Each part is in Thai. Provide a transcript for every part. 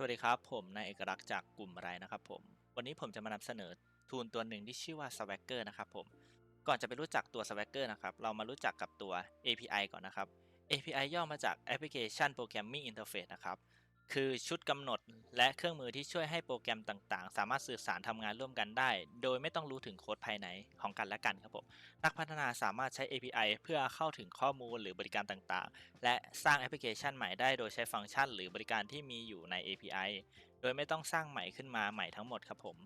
สวัสดีครับ ผมนายเอกลักษณ์จากกลุ่มไรนะครับผม วันนี้ผมจะมานำเสนอทูลตัวหนึ่งที่ชื่อว่า Swagger นะครับผม ก่อนจะไปรู้จักตัว Swagger นะครับ เรามารู้จักกับตัว API ก่อนนะครับ API ย่อมาจาก Application Programming Interface นะครับ คือชุดกำหนดและเครื่องมือที่ช่วยให้โปรแกรมต่างๆ สามารถสื่อสารทำงานร่วมกันได้ โดยไม่ต้องรู้ถึงโค้ดภายในของกันและกันครับผมนักพัฒนาสามารถใช้ API เพื่อเข้าถึงข้อมูลหรือบริการต่างๆ และสร้างแอปพลิเคชันใหม่ได้โดยใช้ฟังก์ชัน หรือบริการที่มีอยู่ใน API โดยไม่ต้องสร้างใหม่ขึ้นมาใหม่ทั้งหมดครับผม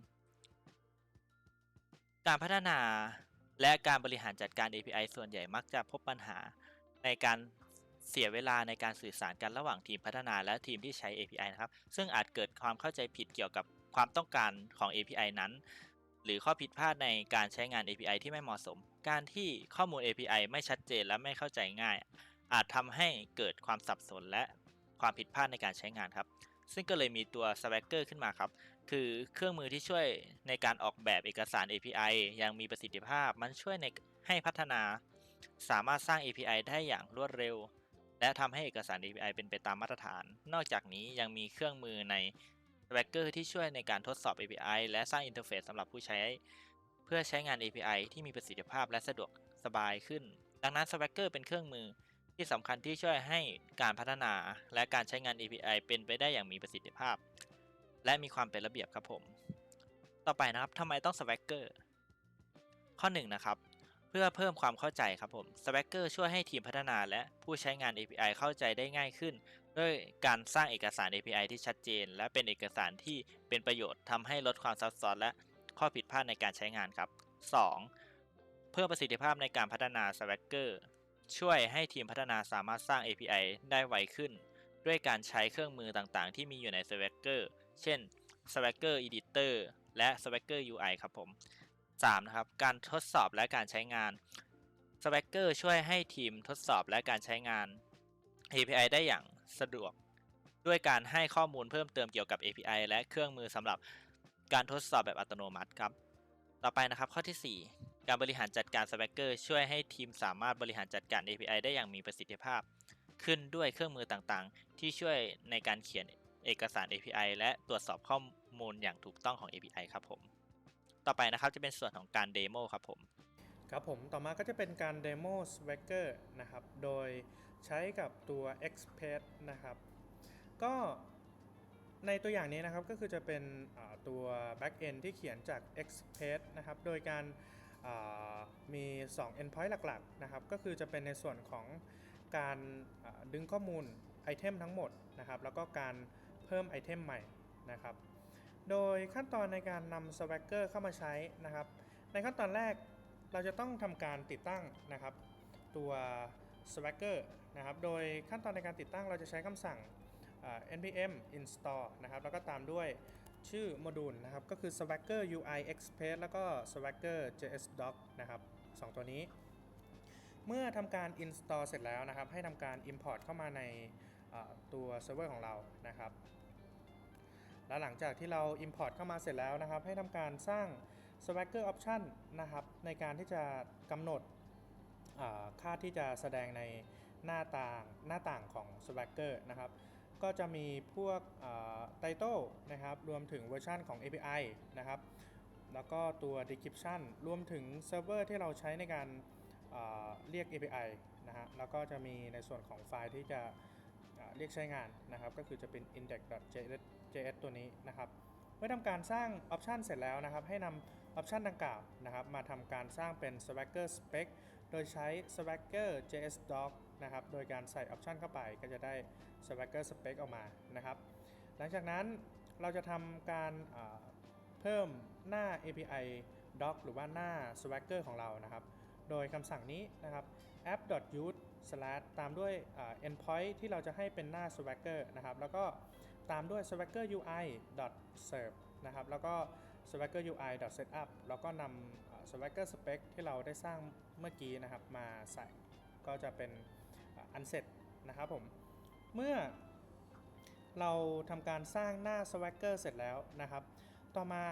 การพัฒนาและการบริหารจัดการ API ส่วนใหญ่มักจะพบปัญหาในการ เสียเวลาในการสื่อสารกันระหว่างทีมพัฒนาและทีมที่ใช้ API นะครับ ซึ่งอาจเกิดความเข้าใจผิดเกี่ยวกับความต้องการของ API นั้น หรือข้อผิดพลาดในการใช้งาน API ที่ไม่เหมาะสม การที่ข้อมูล API ไม่ชัดเจนและไม่เข้าใจง่าย อาจทำให้เกิดความสับสนและความผิดพลาดในการใช้งานครับ ซึ่งก็เลยมีตัว Swagger ขึ้นมาครับ คือเครื่องมือที่ช่วยในการออกแบบเอกสาร API ยังมีประสิทธิภาพ มันช่วยในให้พัฒนา สามารถสร้าง API ได้อย่างรวดเร็ว และทำให้เอกสาร API เป็นไปตามมาตรฐาน นอกจากนี้ยังมีเครื่องมือใน Swagger ที่ช่วยในการทดสอบ API และสร้างอินเทอร์เฟซสำหรับผู้ใช้ เพื่อใช้งาน API ที่มีประสิทธิภาพและสะดวกสบายขึ้น ดังนั้น Swagger เป็นเครื่องมือที่สำคัญที่ช่วยให้การพัฒนาและการใช้งาน API เป็นไปได้อย่างมีประสิทธิภาพ และมีความเป็นระเบียบครับผม ต่อไปนะครับทำไมต้อง Swagger ข้อ1นงนะครับ เพื่อเพิ่มความเข้าใจครับผม Swagger ช่วยให้ทีมพัฒนาและผู้ใช้งาน API เข้าใจได้ง่ายขึ้น ด้วยการสร้างเอกสาร API ที่ชัดเจน และเป็นเอกสารที่เป็นประโยชน์ทำให้ลดความซับซ้อนและข้อผิดพลาดในการใช้งานครับ 2. เพิ่มประสิทธิภาพในการพัฒนา Swagger ช่วยให้ทีมพัฒนาสามารถสร้าง API ได้ไวขึ้น ด้วยการใช้เครื่องมือต่างๆ ที่มีอยู่ใน Swagger เช่น Swagger Editor และ Swagger UI ครับผม 3. นะครับการทดสอบและการใช้งาน Swagger ช่วยให้ทีมทดสอบและการใช้งาน API ได้อย่างสะดวก ด้วยการให้ข้อมูลเพิ่มเติมเกี่ยวกับ API และเครื่องมือสำหรับการทดสอบแบบอัตโนมัติครับ ต่อไปนะครับข้อที่ 4 การบริหารจัดการ Swagger ช่วยให้ทีมสามารถบริหารจัดการ API ได้อย่างมีประสิทธิภาพ ขึ้นด้วยเครื่องมือต่างๆ ที่ช่วยในการเขียนเอกสาร API และตรวจสอบข้อมูลอย่างถูกต้องของ API ครับผม ต่อไปนะครับจะเป็นส่วนของการเดโมครับผมครับผมต่อมาก็จะเป็นการเดโม Swagger นะครับ โดยใช้กับตัว Express นะครับ ก็ในตัวอย่างนี้นะครับก็คือจะเป็นตัว Backend ที่เขียนจาก Express นะครับ โดยการมี 2 endpoint หลักๆนะครับ ก็คือจะเป็นในส่วนของการดึงข้อมูลไอเทมทั้งหมดนะครับ แล้วก็การเพิ่มไอเทมใหม่นะครับ โดยขั้นตอนในการนำ Swagger เข้ามาใช้นะครับ ในขั้นตอนแรกเราจะต้องทำการติดตั้งนะครับตัว Swagger นะครับ โดยขั้นตอนในการติดตั้งเราจะใช้คำสั่ง npm install นะครับ แล้วก็ตามด้วยชื่อโมดูลนะครับ ก็คือ Swagger UI Express แล้วก็ Swagger JS Doc นะครับสองตัวนี้ เมื่อทำการ install เสร็จแล้วนะครับ ให้ทำการ import เข้ามาในตัวเซิร์ฟเวอร์ของเรานะครับ แล้วหลังจากที่เรา import เข้ามาเสร็จแล้วนะครับ ให้ทำการสร้าง Swagger Option นะครับ ในการที่จะกำหนดค่าที่จะแสดงในหน้าต่างหน้าต่างของ Swagger นะครับ ก็จะมีพวกไตเติลนะครับ รวมถึงเวอร์ชันของ API นะครับ แล้วก็ตัว description รวมถึงเซิร์ฟเวอร์ที่เราใช้ในการเรียก API นะฮะ แล้วก็จะมีในส่วนของไฟล์ที่จะ เรียกใช้งานนะครับ ก็คือจะเป็น index.js ตัวนี้นะครับ เมื่อทำการสร้างออปชันเสร็จแล้วนะครับ ให้นำออปชันดังกล่าวนะครับ มาทำการสร้างเป็น Swagger Spec โดยใช้ Swagger JS Doc นะครับ โดยการใส่ออปชันเข้าไปก็จะได้ Swagger Spec ออกมานะครับ หลังจากนั้นเราจะทำการเพิ่มหน้า API doc หรือว่าหน้า Swagger ของเรานะครับ โดยคำสั่งนี้นะครับ app.use slash ตามด้วยอ่า endpoint ที่เราจะให้เป็นหน้า Swagger นะครับ แล้วก็ตามด้วย swagger ui serve นะครับ แล้วก็ swagger ui setup แล้วก็นำ swagger spec ที่เราได้สร้างเมื่อกี้นะครับมาใส่ ก็จะเป็นอ่าอันเสร็จนะครับผม เมื่อเราทำการสร้างหน้า swagger เสร็จแล้วนะครับ ต่อมา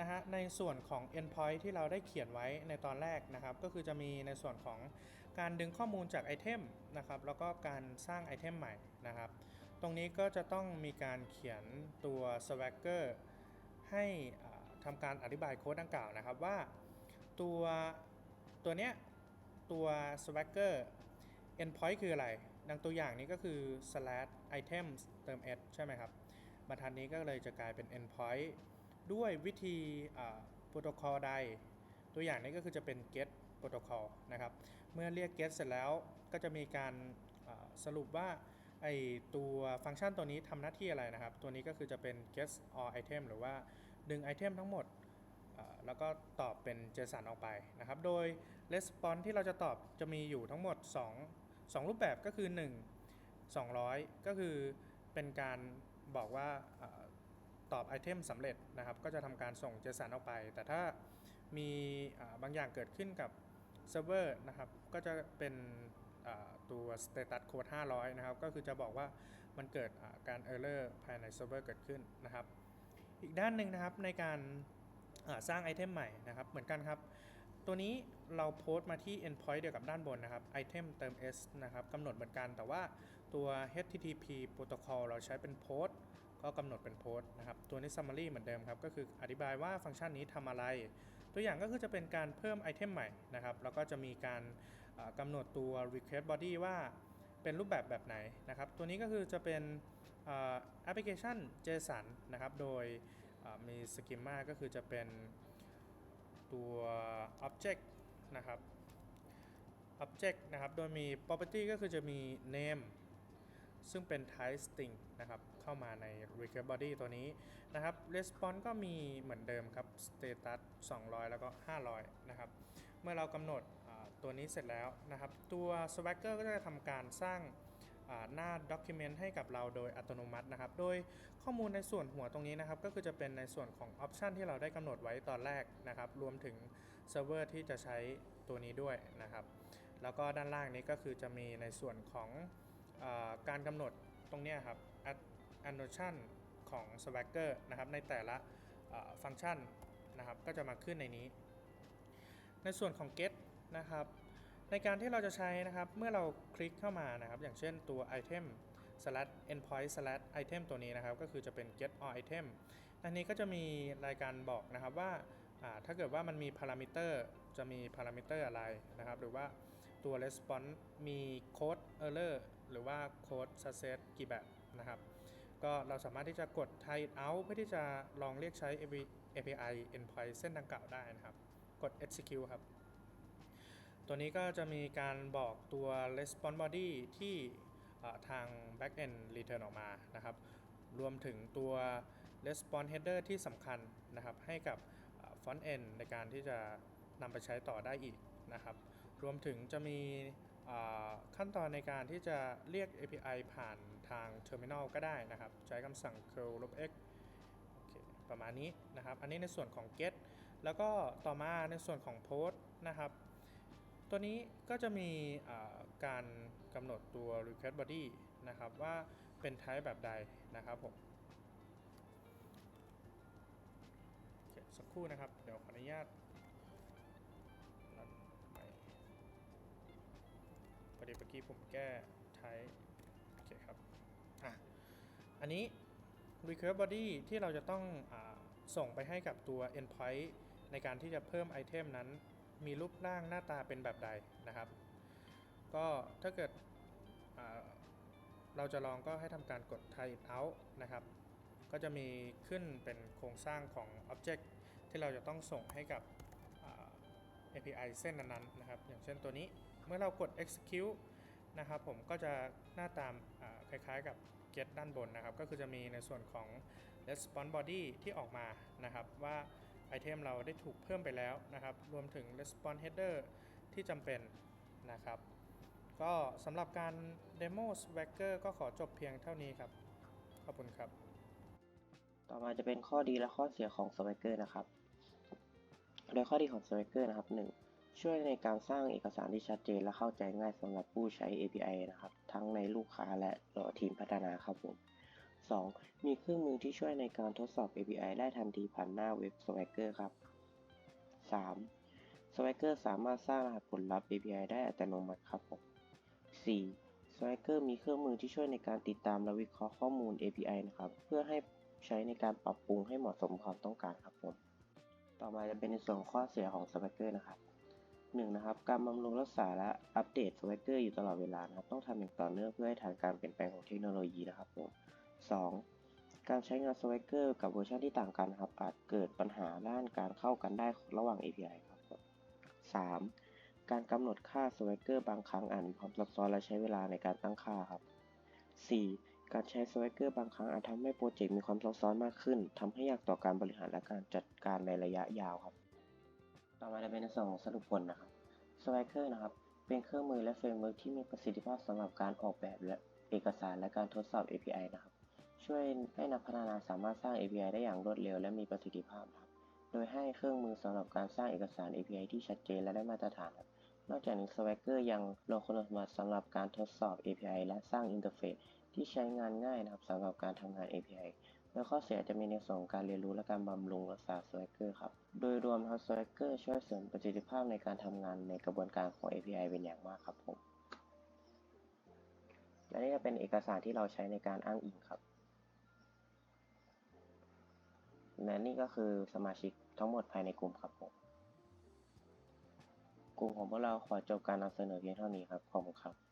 นะฮะในส่วนของ endpoint ที่เราได้เขียนไว้ในตอนแรกนะครับ ก็คือจะมีในส่วนของ การดึงข้อมูลจากไอเทมนะครับแล้วก็การสร้างไอเทมใหม่นะครับ ตรงนี้ก็จะต้องมีการเขียนตัว Swagger ให้ทำการอธิบายโค้ดดังกล่าวนะครับว่าตัวตัวเนี้ยตัว Swagger endpoint คืออะไร ดังตัวอย่างนี้ก็คือ slash items เติม s ใช่ไหมครับบรรทัดนี้ก็เลยจะกลายเป็น endpoint ด้วยวิธีโปรโตคอลใด ตัวอย่างนี้ก็คือจะเป็น get protocol นะครับ เมื่อเรียก get เสร็จแล้วก็จะมีการสรุปว่าไอตัวฟังก์ชันตัวนี้ทำหน้าที่อะไรนะครับ ตัวนี้ก็คือจะเป็น get all item หรือว่าดึงไอเทมทั้งหมดแล้วก็ตอบเป็น JSON ออกไปนะครับ โดย response ที่เราจะตอบจะมีอยู่ทั้งหมด 2 2 รูปแบบก็คือ 1 200 ก็คือเป็นการบอกว่าตอบไอเทมสำเร็จนะครับ ก็จะทำการส่ง JSON ออกไป แต่ถ้ามีบางอย่างเกิดขึ้นกับ เซิร์ฟเวอร์นะครับก็จะเป็นตัว status code 500 นะครับ ก็คือจะบอกว่ามันเกิดการ error ภายในเซิร์ฟเวอร์เกิดขึ้นนะครับ อีกด้านหนึ่งนะครับในการสร้างไอเทมใหม่นะครับ เหมือนกันครับ ตัวนี้เราโพสต์มาที่ endpoint เดียวกับด้านบนนะครับ item เติม s นะครับกำหนดเหมือนกัน แต่ว่าตัว http protocol เราใช้เป็น post ก็กำหนดเป็น post นะครับ ตัวนี้ summary เหมือนเดิมครับ ก็คืออธิบายว่าฟังก์ชันนี้ทำอะไร ตัวอย่างก็คือจะเป็นการเพิ่มไอเทมใหม่นะครับ แล้วก็จะมีการกำหนดตัว request body ว่าเป็นรูปแบบแบบไหนนะครับ ตัวนี้ก็คือจะเป็นแอปพลิเคชัน JSON นะครับ โดยมี schema ก็คือจะเป็นตัว object นะครับ object นะครับ โดยมี property ก็คือจะมี name ซึ่งเป็น type string นะครับ เข้ามาใน request body ตัวนี้นะครับ response ก็มีเหมือนเดิมครับ status 200 แล้วก็ 500 นะครับ เมื่อเรากำหนดตัวนี้เสร็จแล้วนะครับ ตัว swagger ก็จะทำการสร้างหน้า document ให้กับเราโดยอัตโนมัตินะครับ โดยข้อมูลในส่วนหัวตรงนี้นะครับ ก็คือจะเป็นในส่วนของ option ที่เราได้กำหนดไว้ตอนแรกนะครับ รวมถึงเซิร์ฟเวอร์ที่จะใช้ตัวนี้ด้วยนะครับ แล้วก็ด้านล่างนี้ก็คือจะมีในส่วนของ การกำหนดตรงนี้ครับ annotation ของ Swagger นะครับในแต่ละฟังก์ชันนะครับก็จะมาขึ้นในนี้ ในส่วนของ get นะครับในการที่เราจะใช้นะครับเมื่อเราคลิกเข้ามานะครับ อย่างเช่นตัว item slash endpoint slash item ตัวนี้นะครับ ก็คือจะเป็น get all item อันนี้ก็จะมีรายการบอกนะครับว่าถ้าเกิดว่ามันมีพารามิเตอร์จะมีพารามิเตอร์อะไรนะครับ หรือว่าตัว response มีโค้ด error หรือว่าโค้ด success กี่แบบนะครับก็เราสามารถที่จะกด try it out เพื่อที่จะลองเรียกใช้ API endpoint เส้นดังกล่าวได้นะครับ กด execute ครับ ตัวนี้ก็จะมีการบอกตัว response body ที่ทาง backend return ออกมานะครับ รวมถึงตัว response header ที่สำคัญนะครับ ให้กับ front end ในการที่จะนำไปใช้ต่อได้อีกนะครับ รวมถึงจะมี ขั้นตอนในการที่จะเรียก API ผ่านทาง terminal ก็ได้นะครับ ใช้คำสั่ง curl -x ประมาณนี้นะครับ อันนี้ในส่วนของ get แล้วก็ต่อมาในส่วนของ post นะครับ ตัวนี้ก็จะมีการกำหนดตัว request body นะครับว่าเป็น type แบบใดนะครับผมสักครู่นะครับ เดี๋ยวขออนุญาต กี้ผมแก้ type โอเคครับอะอันนี้ request body ที่เราจะต้องอส่งไปให้กับตัว endpoint ในการที่จะเพิ่มไอเทมนั้น มีรูปร่างหน้าตาเป็นแบบใดนะครับ ก็ถ้าเกิดเราจะลองก็ให้ทำการกด try it out นะครับ ก็จะมีขึ้นเป็นโครงสร้างของ object ที่เราจะต้องส่งให้กับ API เส้นนั้นๆนะครับ อย่างเช่นตัวนี้ เมื่อเรากด execute นะครับผมก็จะหน้าตามคล้ายๆกับ get ด้านบนนะครับ ก็คือจะมีในส่วนของ response body ที่ออกมานะครับ ว่าไอเทมเราได้ถูกเพิ่มไปแล้วนะครับ รวมถึง response header ที่จำเป็นนะครับ ก็สำหรับการ demo swagger ก็ขอจบเพียงเท่านี้ครับ ขอบคุณครับ ต่อมาจะเป็นข้อดีและข้อเสียของ Swagger นะครับ โดยข้อดีของ Swagger นะครับ 1. ช่วยในการสร้างเอกสารที่ชัดเจนและเข้าใจง่ายสำหรับผู้ใช้ API นะครับ ทั้งในลูกค้าและทีมพัฒนาครับผม 2. มีเครื่องมือที่ช่วยในการทดสอบ API ได้ทันทีผ่านหน้าเว็บ Swagger ครับ 3. Swagger สามารถสร้างรหัสผลลัพธ์ API ได้อัตโนมัติครับผม 4. Swagger มีเครื่องมือที่ช่วยในการติดตามและวิเคราะห์ข้อมูล API นะครับ เพื่อให้ใช้ในการปรับปรุงให้เหมาะสมความต้องการครับผม ต่อมาจะเป็นในส่วนข้อเสียของ Swagger นะครับ หนึ่งนะครับการบำรุงรักษาและอัปเดต Swagger อยู่ตลอดเวลานะครับต้องทำอย่างต่อเนื่องเพื่อให้ทันการเปลี่ยนแปลงของเทคโนโลยีนะครับผมสองการใช้งาน Swagger กับเวอร์ชันที่ต่างกันครับอาจเกิดปัญหาด้านการเข้ากันได้ระหว่าง API ครับผมสามการกำหนดค่า Swagger บางครั้งอาจมีความซับซ้อนและใช้เวลาในการตั้งค่าครับ 4. การใช้ Swagger บางครั้งอาจทำให้โปรเจกต์มีความซับซ้อนมากขึ้นทำให้ยากต่อการบริหารและการจัดการในระยะยาวครับ ต่อมาจะเป็นในส่วนของสรุปผลนะครับ Swagger นะครับ เป็นเครื่องมือและเฟรมเวิร์กที่มีประสิทธิภาพสำหรับการออกแบบและเอกสารและการทดสอบ API นะครับ ช่วยให้นักพัฒนาสามารถสร้าง API ได้อย่างรวดเร็วและมีประสิทธิภาพนะครับ โดยให้เครื่องมือสำหรับการสร้างเอกสาร API ที่ชัดเจนและได้มาตรฐานครับนอกจากนี้ Swagger ยังรองคุณสมบัติสำหรับการทดสอบ API และสร้างอินเทอร์เฟซที่ใช้งานง่ายนะครับสำหรับการทำงาน API โดยข้อเสียจะมีในส่วนของการเรียนรู้และการบำรุงรักษา Swagger ครับ โดยรวมครับ Swagger ช่วยเสริมประสิทธิภาพในการทำงานในกระบวนการของ API เป็นอย่างมากครับผมและนี่จะเป็นเอกสารที่เราใช้ในการอ้างอิงครับและนี่ก็คือสมาชิกทั้งหมดภายในกลุ่มครับผมกลุ่มของพวกเราขอจบการนำเสนอเพียงเท่านี้ครับ ขอบคุณครับ